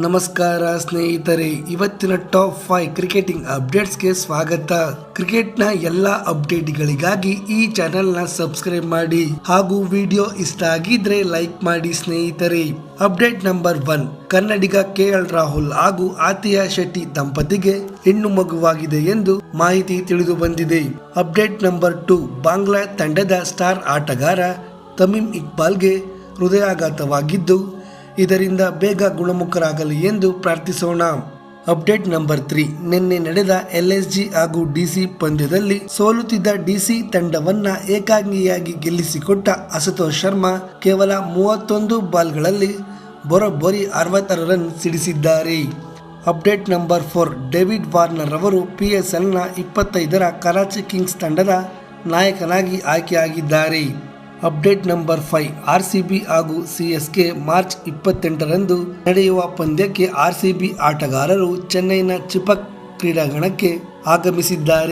ನಮಸ್ಕಾರ ಸ್ನೇಹಿತರೆ, ಇವತ್ತಿನ ಟಾಪ್ ಫೈವ್ ಕ್ರಿಕೆಟಿಂಗ್ ಅಪ್ಡೇಟ್ಸ್ಗೆ ಸ್ವಾಗತ. ಕ್ರಿಕೆಟ್ನ ಎಲ್ಲ ಅಪ್ಡೇಟ್ಗಳಿಗಾಗಿ ಈ ಚಾನೆಲ್ನ ಸಬ್ಸ್ಕ್ರೈಬ್ ಮಾಡಿ ಹಾಗೂ ವಿಡಿಯೋ ಇಷ್ಟ ಆಗಿದ್ರೆ ಲೈಕ್ ಮಾಡಿ ಸ್ನೇಹಿತರೆ. Update number one Kannadiga K L Rahul ಹಾಗೂ ಆತಿಯಾ ಶೆಟ್ಟಿ ದಂಪತಿಗೆ ಹೆಣ್ಣು ಮಗುವಾಗಿದೆ ಎಂದು ಮಾಹಿತಿ ತಿಳಿದು ಬಂದಿದೆ. ಅಪ್ಡೇಟ್ ನಂಬರ್ ಟು ಬಾಂಗ್ಲಾ ತಂಡದ ಸ್ಟಾರ್ ಆಟಗಾರ ತಮೀಮ್ ಇಕ್ಬಾಲ್ಗೆ ಹೃದಯಾಘಾತವಾಗಿದ್ದು ಇದರಿಂದ ಬೇಗ ಗುಣಮುಖರಾಗಲಿ ಎಂದು ಪ್ರಾರ್ಥಿಸೋಣ. Update number three. ನಿನ್ನೆ ನಡೆದ ಎಲ್ಎಸ್ಜಿ ಹಾಗೂ ಡಿಸಿ ಪಂದ್ಯದಲ್ಲಿ ಸೋಲುತ್ತಿದ್ದ ಡಿಸಿ ತಂಡವನ್ನ ಏಕಾಂಗಿಯಾಗಿ ಗೆಲ್ಲಿಸಿಕೊಟ್ಟ ಅಶುತೋಷ್ ಶರ್ಮಾ ಕೇವಲ ಮೂವತ್ತೊಂದು ಬಾಲ್ಗಳಲ್ಲಿ ಬರೋಬ್ಬರಿ ಅರವತ್ತಾರು run ಸಿಡಿಸಿದ್ದಾರೆ. Update number four. David Warner ಅವರು ಪಿ ಎಸ್ ಎಲ್ನ ಇಪ್ಪತ್ತೈದರ ಕರಾಚಿ ಕಿಂಗ್ಸ್ ತಂಡದ ನಾಯಕನಾಗಿ ಆಯ್ಕೆಯಾಗಿದ್ದಾರೆ. Update number five. R C B ಹಾಗೂ ಸಿ ಎಸ್ ಕೆ ಮಾರ್ಚ್ ಇಪ್ಪತ್ತೆಂಟರಂದು ನಡೆಯುವ ಪಂದ್ಯಕ್ಕೆ ಆರ್ ಸಿ ಬಿ ಆಟಗಾರರು ಚೆನ್ನೈನ ಚಿಪಕ್ ಕ್ರೀಡಾಂಗಣಕ್ಕೆ ಆಗಮಿಸಿದ್ದಾರೆ.